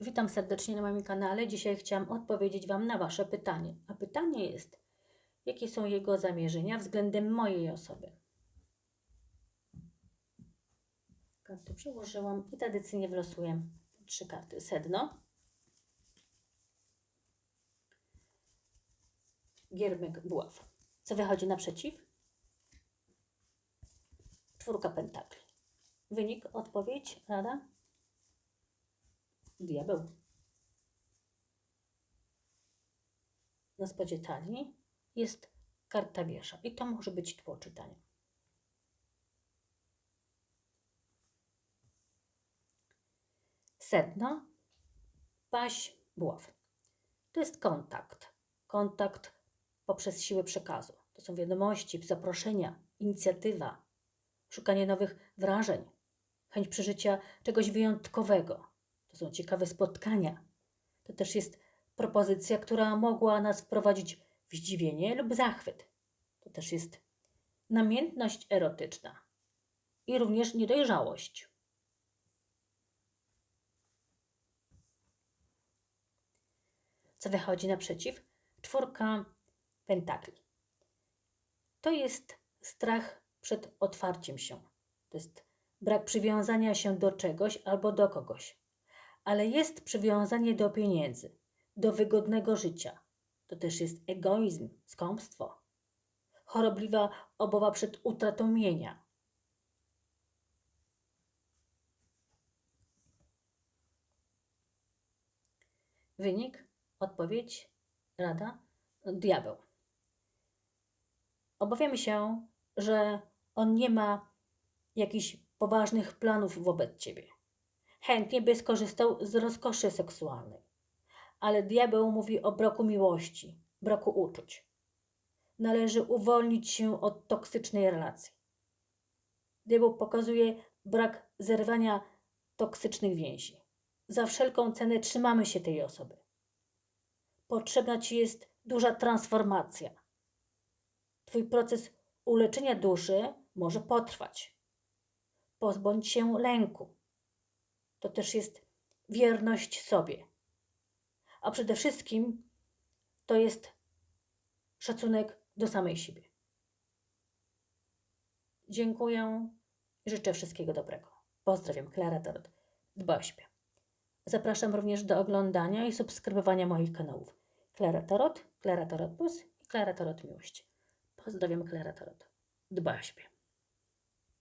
Witam serdecznie na moim kanale. Dzisiaj chciałam odpowiedzieć Wam na Wasze pytanie. A pytanie jest, jakie są jego zamierzenia względem mojej osoby? Karty przełożyłam i tradycyjnie wylosuję trzy karty. Sedno, gierbek, buław. Co wychodzi naprzeciw? Czwórka pentakli. Wynik, odpowiedź, rada? Diabeł. Na spodzie talii jest karta wieża i to może być tło czytania. Sedno, paź, buław. To jest kontakt. Kontakt poprzez siłę przekazu. To są wiadomości, zaproszenia, inicjatywa, szukanie nowych wrażeń, chęć przeżycia czegoś wyjątkowego. Są ciekawe spotkania. To też jest propozycja, która mogła nas wprowadzić w zdziwienie lub zachwyt. To też jest namiętność erotyczna i również niedojrzałość. Co wychodzi naprzeciw? Czwórka pentakli. To jest strach przed otwarciem się. To jest brak przywiązania się do czegoś albo do kogoś. Ale jest przywiązanie do pieniędzy, do wygodnego życia. To też jest egoizm, skąpstwo. Chorobliwa obawa przed utratą mienia. Wynik, odpowiedź, rada, diabeł. Obawiamy się, że on nie ma jakichś poważnych planów wobec ciebie. Chętnie by skorzystał z rozkoszy seksualnej, ale diabeł mówi o braku miłości, braku uczuć. Należy uwolnić się od toksycznej relacji. Diabeł pokazuje brak zerwania toksycznych więzi. Za wszelką cenę trzymamy się tej osoby. Potrzebna ci jest duża transformacja. Twój proces uleczenia duszy może potrwać. Pozbądź się lęku. To też jest wierność sobie. A przede wszystkim to jest szacunek do samej siebie. Dziękuję i życzę wszystkiego dobrego. Pozdrawiam, Klara Torot. Dba o siebie. Zapraszam również do oglądania i subskrybowania moich kanałów. Klara Tarot, Klara Tarot Plus i Klara Tarot Miłość. Pozdrawiam, Klara Tarot. Dba o siebie.